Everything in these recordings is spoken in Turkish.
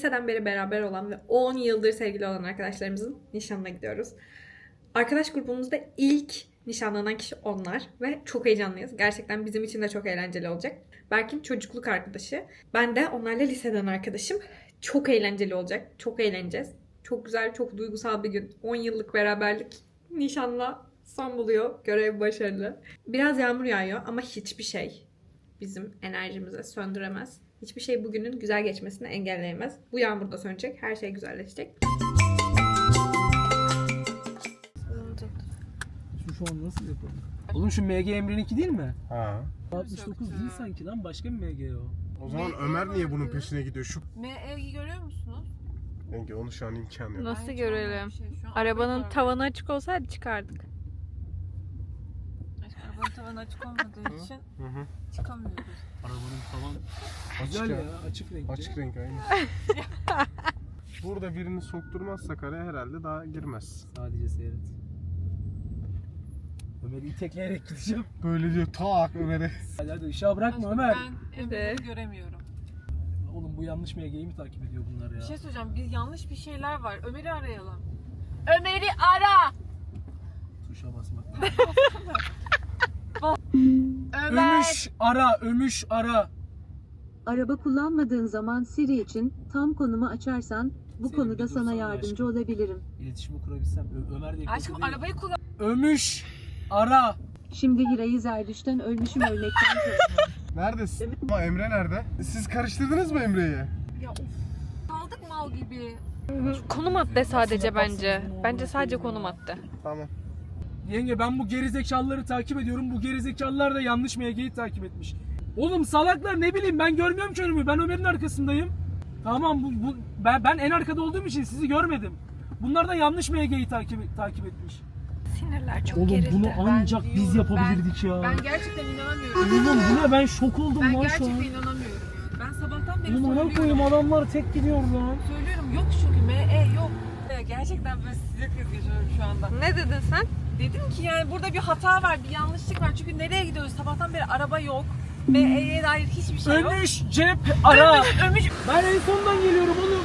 liseden beri beraber olan ve 10 yıldır sevgili olan arkadaşlarımızın nişanına gidiyoruz. Arkadaş grubumuzda ilk nişanlanan kişi onlar ve çok heyecanlıyız. Gerçekten bizim için de çok eğlenceli olacak. Berk'in çocukluk arkadaşı. Ben de onlarla liseden arkadaşım. Çok eğlenceli olacak. Çok eğleneceğiz. Çok güzel, çok duygusal bir gün. 10 yıllık beraberlik nişanla son buluyor. Görev başarılı. Biraz yağmur yağıyor ama hiçbir şey bizim enerjimizi söndüremez. Hiçbir şey bugünün güzel geçmesini engelleyemez. Bu yağmur da sönecek. Her şey güzelleşecek. Şu şu an nasıl yapalım? Oğlum şu MG Emre'ninki değil mi? Ha. 69 değil sanki lan başka bir MG o. O zaman Ömer niye bunun peşine gidiyor? Şu ME'yi görüyor musunuz? Yenge onu şu an imkanı yok. Nasıl görelim? şey. Arabanın tavanı açık olsaydı çıkardık. Arabanın tavanı açık olmadığı için Hı hı. çıkamıyoruz. Arabanın falan Açık güzel ya. ya açık renkli. Açık renk aynı. Burada birini sokturmazsak araya herhalde daha girmez. Sadece seyret. Ömer'i itekleyerek gideceğim. Böyle diyor tak Ömer'e. Hadi hadi ışığa bırakma Aşkım, Ömer. Ben Emre'yi göremiyorum. Oğlum bu yanlış MG'yi mi takip ediyor bunlar ya? Bir şey söyleyeceğim. Bir yanlış bir şeyler var. Ömer'i arayalım. Ömer'i ara! Tuşa basmak. Ömer! Ömüş ara, ömüş ara. Araba kullanmadığın zaman Siri için tam konumu açarsan bu Siri konuda sana yardımcı aşkım. olabilirim. İletişimi kurabilsem. Ö- Ömer diye Aşkım değil. arabayı kullan. Ömüş ara. Şimdi Hira'yı Zerdüş'ten ölmüşüm ölmekten korkma. Neredesin? Ama Emre nerede? Siz karıştırdınız mı Emre'yi? Ya of. Kaldık mal gibi. Konum madde sadece bence. Bence sadece konum madde. Tamam. Yenge ben bu gerizekalıları takip ediyorum. Bu gerizekalılar da yanlış MG'yi takip etmiş. Oğlum salaklar ne bileyim ben görmüyorum ki önümü. Ben Ömer'in arkasındayım. Tamam bu, bu ben, ben en arkada olduğum için sizi görmedim. Bunlar da yanlış MG'yi takip takip etmiş. Sinirler çok Oğlum gerildi. bunu ancak Ben biz diyorum, yapabilirdik ya. Ben gerçekten inanamıyorum. Oğlum bu ne ben şok oldum Ben lan şu gerçekten an. inanamıyorum ya. Ben sabahtan beri Oğlum söylüyorum. koyayım adamlar tek gidiyor lan. Söylüyorum yok çünkü ME yok. Gerçekten ben size kız geçiyorum şu anda. Ne dedin sen? Dedim ki yani burada bir hata var, bir yanlışlık var. Çünkü nereye gidiyoruz? Sabahtan beri araba yok. ME'ye dair hiçbir şey yok. Ömüş cep ara. Ömüş. Ben en sondan geliyorum oğlum.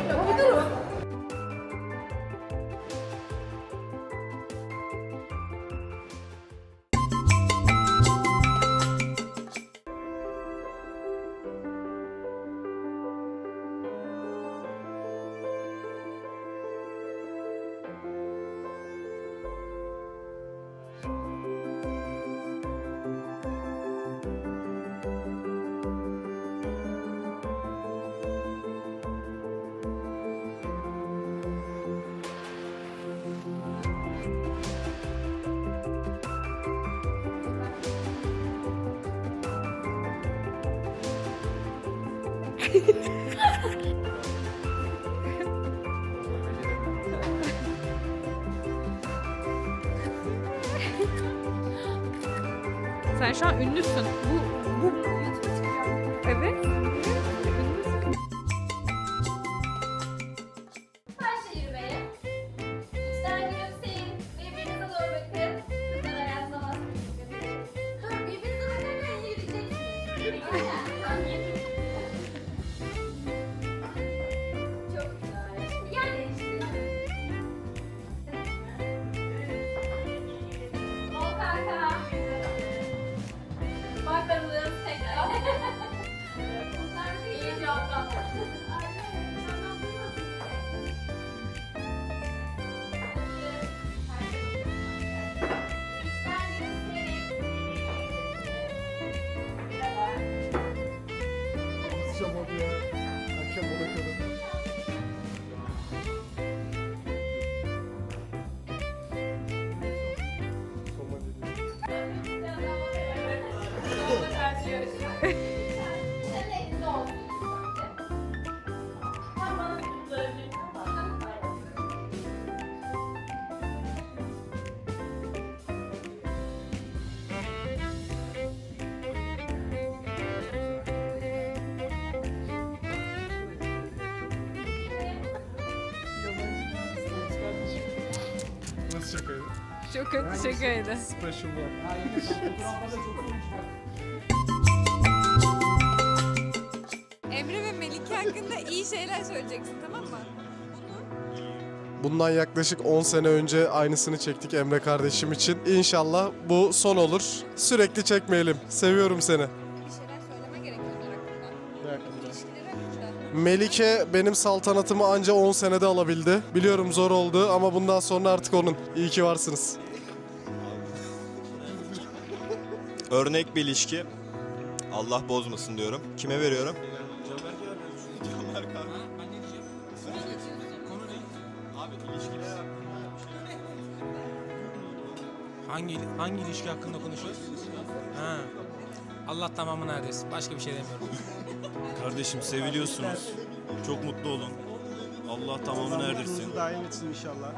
Sen şu an ünlüsün. Bu. Nasıl şakaydı? Çok kötü şakaydı. Special one. İyi şeyler söyleyeceksin tamam mı? Bundan yaklaşık 10 sene önce aynısını çektik Emre kardeşim için. İnşallah bu son olur. Sürekli çekmeyelim. Seviyorum seni. Bir şeyler söyleme gerekiyor onlar hakkında. İlişkileri hakkında. Melike benim saltanatımı anca 10 senede alabildi. Biliyorum zor oldu ama bundan sonra artık onun. İyi ki varsınız. Örnek bir ilişki. Allah bozmasın diyorum. Kime veriyorum? Hangi hangi ilişki hakkında konuşuyoruz? Ha. Allah tamamını erdirsin. Başka bir şey demiyorum. Kardeşim seviliyorsunuz. Çok mutlu olun. Allah tamamını erdirsin. daim etsin inşallah.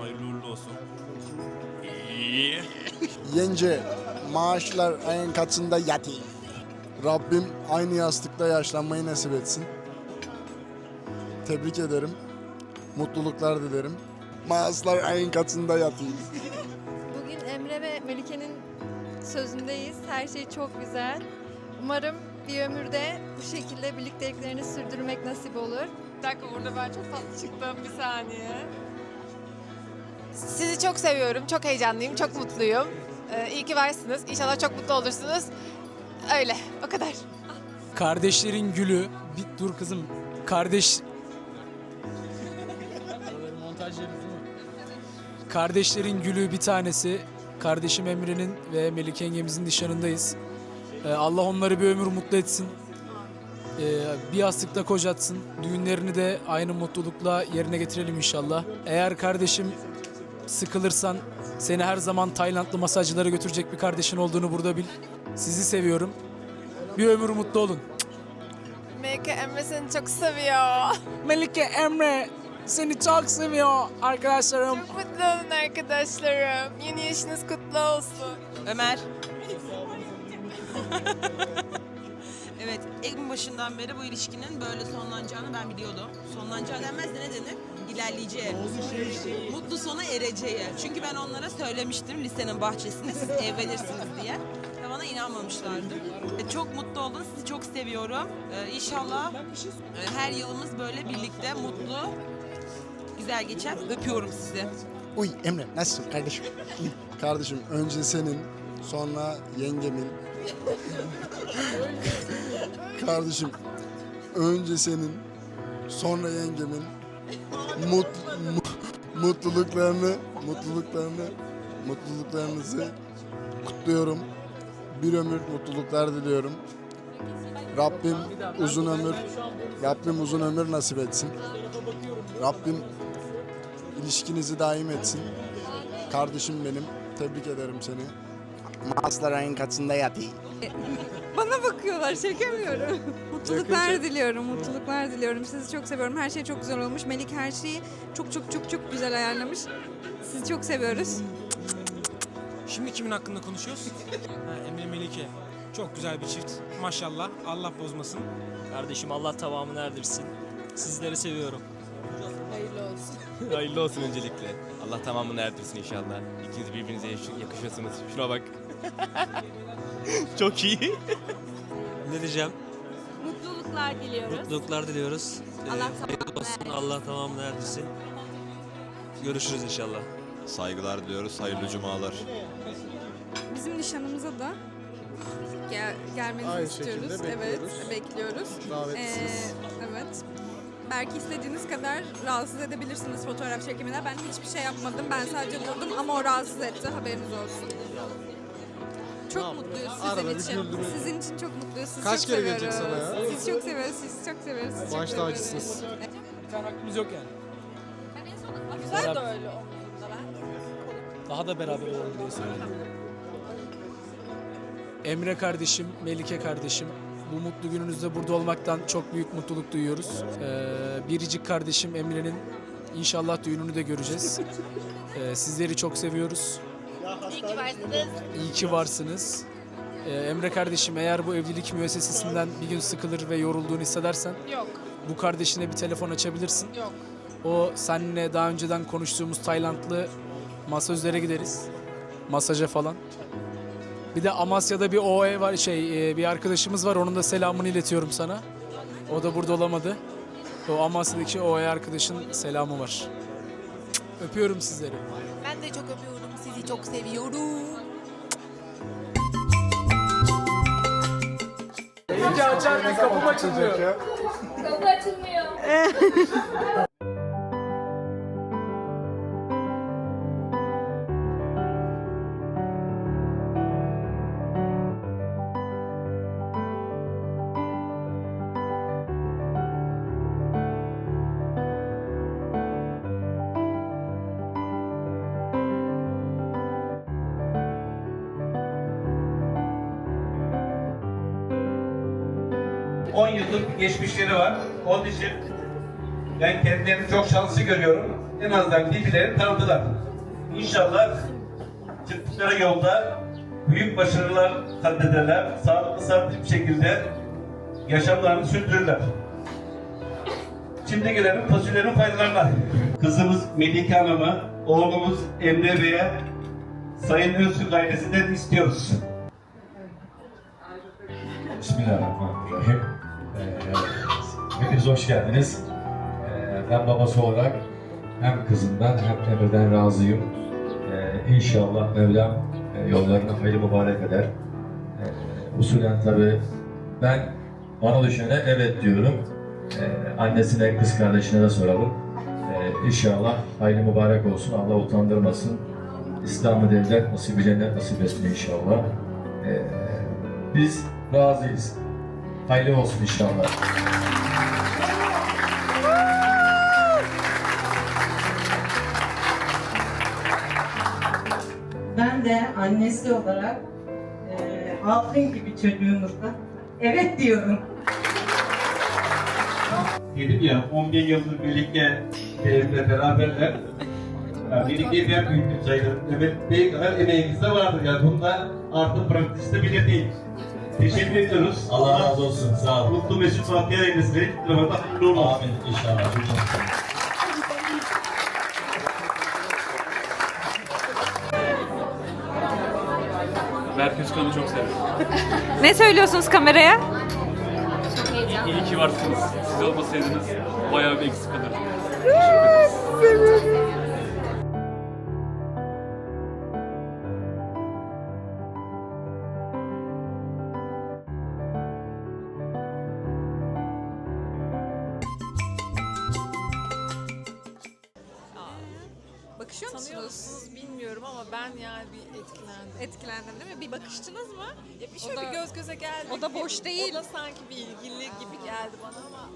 Hayırlı uğurlu olsun. Yenge maaşlar ayın kaçında yatıyor. Rabbim aynı yastıkta yaşlanmayı nasip etsin. Tebrik ederim. Mutluluklar dilerim. Maaşlar ayın kaçında yatıyor. Melike'nin sözündeyiz. Her şey çok güzel. Umarım bir ömürde bu şekilde birlikteliklerini sürdürmek nasip olur. Bir dakika burada ben çok tatlı çıktım bir saniye. Sizi çok seviyorum, çok heyecanlıyım, çok mutluyum. Ee, iyi ki varsınız. İnşallah çok mutlu olursunuz. Öyle, o kadar. Kardeşlerin gülü. Bir dur kızım. Kardeş... Kardeşlerin gülü bir tanesi. Kardeşim Emre'nin ve Melike yengemizin nişanındayız. Ee, Allah onları bir ömür mutlu etsin. Ee, bir yastıkta kocatsın. Düğünlerini de aynı mutlulukla yerine getirelim inşallah. Eğer kardeşim sıkılırsan seni her zaman Taylandlı masajcılara götürecek bir kardeşin olduğunu burada bil. Sizi seviyorum. Bir ömür mutlu olun. Melike Emre seni çok seviyor. Melike Emre seni çok seviyor arkadaşlarım. Çok mutlu olun arkadaşlarım. Yeni yaşınız kutlu olsun. Ömer. evet, en başından beri bu ilişkinin böyle sonlanacağını ben biliyordum. Sonlanacağı denmez de ne denir? İlerleyeceği. Mutlu sona ereceği. Çünkü ben onlara söylemiştim lisenin bahçesinde siz evlenirsiniz diye. Ve bana inanmamışlardı. E, Çok mutlu oldum, sizi çok seviyorum. Ee, inşallah e, her yılımız böyle birlikte mutlu, güzel geçer. Öpüyorum sizi. Uy Emre nasılsın kardeşim? kardeşim önce senin sonra yengemin. kardeşim önce senin sonra yengemin mut, mu- mutluluklarını mutluluklarını mutluluklarınızı kutluyorum. Bir ömür mutluluklar diliyorum. Rabbim uzun ömür Rabbim uzun ömür nasip etsin. Rabbim ilişkinizi daim etsin. Kardeşim benim. Tebrik ederim seni. Maaşlar ayın kaçında yatıyor. Bana bakıyorlar çekemiyorum. mutluluklar diliyorum, mutluluklar diliyorum. Sizi çok seviyorum. Her şey çok güzel olmuş. Melik her şeyi çok çok çok çok güzel ayarlamış. Sizi çok seviyoruz. Şimdi kimin hakkında konuşuyoruz? Ha, Emre Melike. Çok güzel bir çift. Maşallah. Allah bozmasın. Kardeşim Allah tamamını erdirsin. Sizleri seviyorum. Hayırlı olsun. Hayırlı olsun öncelikle. Allah tamamını erdirsin inşallah. İkiniz birbirinize yakışıyorsunuz. Şuna bak. Çok iyi. Ne diyeceğim? Mutluluklar diliyoruz. Mutluluklar diliyoruz. Ee, Allah hayırlı olsun. Allah tamamını erdirsin. Görüşürüz inşallah. Saygılar diliyoruz. Hayırlı cumalar. Bizim nişanımıza da gel, gelmenizi Aynı istiyoruz. şekilde Evet, bekliyoruz. bekliyoruz. Davetlisiniz. Ee, evet. Belki istediğiniz kadar rahatsız edebilirsiniz fotoğraf çekimine. Ben hiçbir şey yapmadım. Ben sadece durdum ama o rahatsız etti. Haberiniz olsun. Çok mutluyuz sizin Arada bir için. Sizin için çok mutluyuz. Sizi Kaç çok kere seviyoruz. gelecek sana ya? Sizi çok seviyoruz. Sizi çok seviyoruz. Sizi çok Baş seviyoruz. tacısınız. Bir tane hakkımız yok yani. Güzel de öyle olmalı. Daha da beraber olalım diye söyledim. Emre kardeşim, Melike kardeşim. Bu mutlu gününüzde burada olmaktan çok büyük mutluluk duyuyoruz. Ee, biricik kardeşim Emre'nin inşallah düğününü de göreceğiz. Ee, sizleri çok seviyoruz. İyi ki varsınız. İyi ki varsınız. Ee, Emre kardeşim eğer bu evlilik müessesesinden bir gün sıkılır ve yorulduğunu hissedersen Yok, bu kardeşine bir telefon açabilirsin. yok. O seninle daha önceden konuştuğumuz Taylandlı masözlere gideriz. Masaja falan. Bir de Amasya'da bir OE var şey e, bir arkadaşımız var onun da selamını iletiyorum sana. O da burada olamadı. O Amasya'daki OE arkadaşın selamı var. Cık, Öpüyorum sizleri. Ben de çok öpüyorum. Sizi çok seviyorum. İyice açardık kapım açılıyor. Kapı açılmıyor. 10 yıllık geçmişleri var. Onun için ben kendilerini çok şanslı görüyorum. En azından birbirlerini tanıdılar. İnşallah çıktıkları yolda büyük başarılar kat ederler. Sağlıklı sağlıklı bir şekilde yaşamlarını sürdürürler. Şimdi gelelim fasulyenin faydalarına. Kızımız Melike Hanım'ı, oğlumuz Emre Bey'e Sayın Öztürk ailesinden istiyoruz. Bismillahirrahmanirrahim. Hepiniz hoş geldiniz. Ee, ben babası olarak hem kızımdan hem Emre'den razıyım. Ee, inşallah Mevlam e, yollarını mübarek eder. Ee, usulen tabi ben bana düşene evet diyorum. Ee, annesine, kız kardeşine de soralım. Ee, inşallah hayırlı mübarek olsun. Allah utandırmasın. İslam'ı devlet nasip cennet nasip etsin inşallah. Ee, biz razıyız. Hayırlı olsun inşallah. Ben de annesi olarak altın gibi çocuğumuzda evet diyorum. Dedim ya 11 yıldır birlikte benimle beraberler. Yani birlikte ben büyüktüm sayılır. Mehmet Bey kadar emeğimiz de vardır. Yani bunda artı pratikte bile değil. Teşekkür ediyoruz. Allah razı olsun. Sağ olun. Mutlu mesut bahtiyar eylesin. Ramazan hayırlı olsun. Amin inşallah. Berk Özkan'ı çok seviyorum. Ne söylüyorsunuz kameraya? İyi ki varsınız. Siz olmasaydınız bayağı bir eksik kalırdım. Bakışıyor Ya bir şöyle da- bir göz göze geldik. o da boş değil. O da sanki bir ilgili gibi geldi bana ama.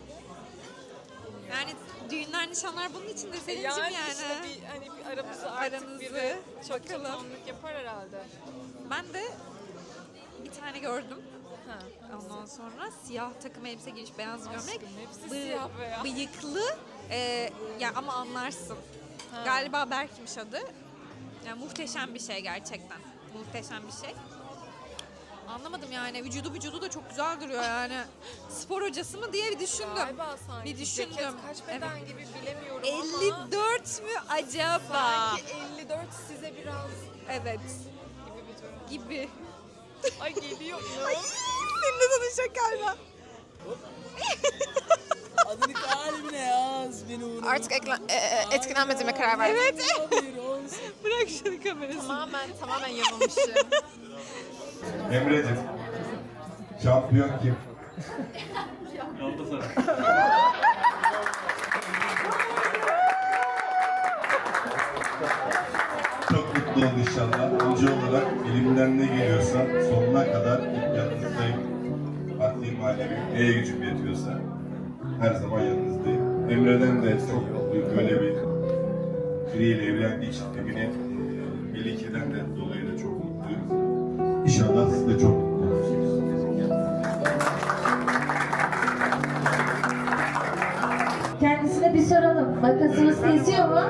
Yani düğünler, nişanlar bunun içindir Selin'cim yani, yani. işte bir hani bir aramızı artık Aranızı biri çok çatomluk yapar herhalde. Ben de bir tane gördüm. Ha. Ondan sonra siyah takım elbise giymiş, beyaz gömlek. Aşkım hepsi Bı- siyah beyaz. Bıyıklı. E, ya ama anlarsın. Ha. Galiba Berk'miş adı. Yani muhteşem bir şey gerçekten. Muhteşem bir şey. Anlamadım yani. Vücudu vücudu da çok güzel duruyor yani. Spor hocası mı diye bir düşündüm. Galiba sanki. Bir düşündüm. Ceket kaç beden gibi bilemiyorum ama. 54 mü acaba? Sanki 54 size biraz Evet. gibi bir durum. Gibi. Ay geliyor mu? Seninle tanışacak galiba. Adını kalbine yaz beni uğruna. Artık ekla- e- e- etkilenmediğime karar verdim. Evet. Bırak şunu kamerasını. Tamamen tamamen yanılmışım. Emre'cim. Şampiyon kim? Çok mutlu ol inşallah. Önce olarak elimden ne geliyorsa sonuna kadar yanınızdayım. Maddi manevi neye gücüm yetiyorsa her zaman yanınızdayım. Emre'den de çok mutluyum. Böyle bir biriyle evlendiği için eminim. Melike'den de dolayı da çok. İnşallah siz de çok mutlu olursunuz. Kendisine bir soralım. Makasınız kesiyor mu?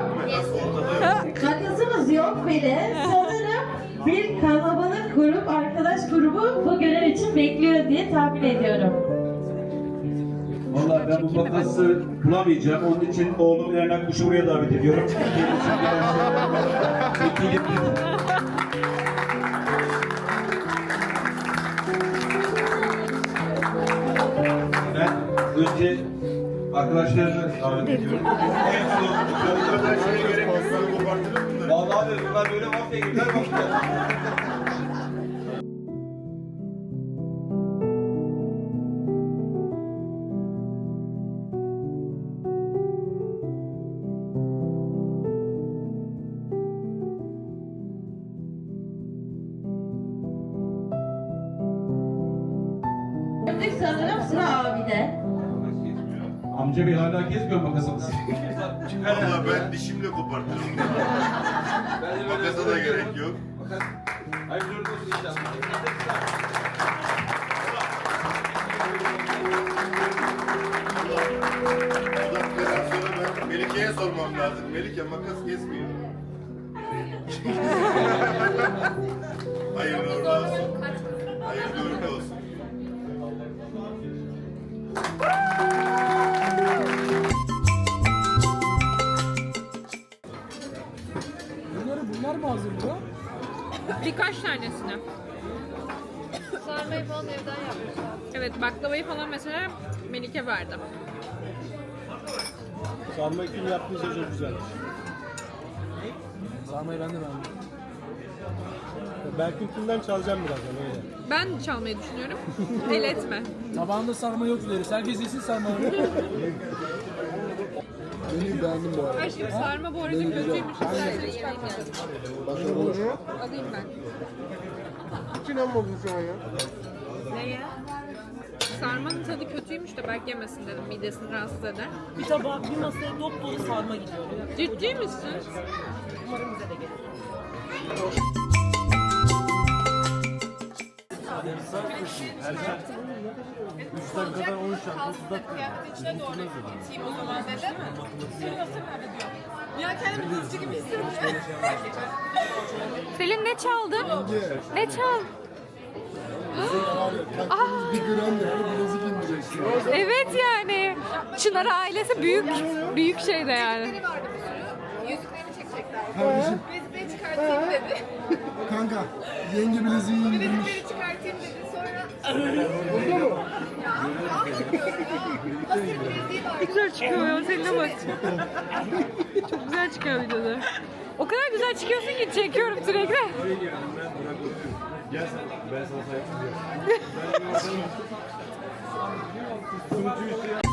Makasımız yok bile. Sanırım bir kalabalık grup, arkadaş grubu bu görev için bekliyor diye tahmin ediyorum. Valla ben bu makası bulamayacağım. Onun için oğlum Ernak Kuşu buraya davet ediyorum. önce arkadaşlarımı davet ediyorum. En son çocuklardan şöyle göre Vallahi abi bunlar böyle mafya gibiler mafya. Sanırım sıra abide. Amca bir hala kesmiyor makasımızı. Valla ben dişimle kopartırım. Makasa da gerek yok. Hayırlı uğurlu olsun inşallah. Uzaklardan sonra ben Melike'ye sormam lazım. Melike makas kesmiyor. Hayırlı uğurlu olsun. Hayırlı uğurlu olsun. Birkaç tanesini. Sarmayı falan evden yapmışlar. Evet baklavayı falan mesela Melike verdi. Sarmayı kim yaptıysa çok güzel. Sarmayı ben de beğendim. Belki kimden çalacağım birazdan öyle. Ben çalmayı düşünüyorum. El etme. Tabağında sarma yok deriz. Herkes yesin sarmayı. Beni beğendim bu arada. Aşkım sarma bu arada kötüymüş. İstersen çıkartmayalım. Başarılı. Alayım ben. Hiç inanmadın şu an ya. Neye? Sarmanın tadı kötüymüş de belki yemesin dedim. Midesini rahatsız eder. Bir tabağa bir masaya dop dolu sarma gidiyor. Ciddi misin? Umarım bize de gelir. Selin ne çaldın? Ne çal? Aa, Bir gram değerli bilezik indireceksin. evet yani. Çınar ailesi büyük büyük şeyde yani. Yüzüklerini çekecekler. Kardeşim Yüzükleri çıkartayım dedi. kanka yenge bileziği indirmiş. Çıkartayım. Sonra Burada mı? Güzel çıkıyor ya Selin'e bak. Çok güzel çıkıyor videoda. O kadar güzel çıkıyorsun ki çekiyorum sürekli. Gel sen ben sana sayayım. Mina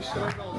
5 lira kaldı.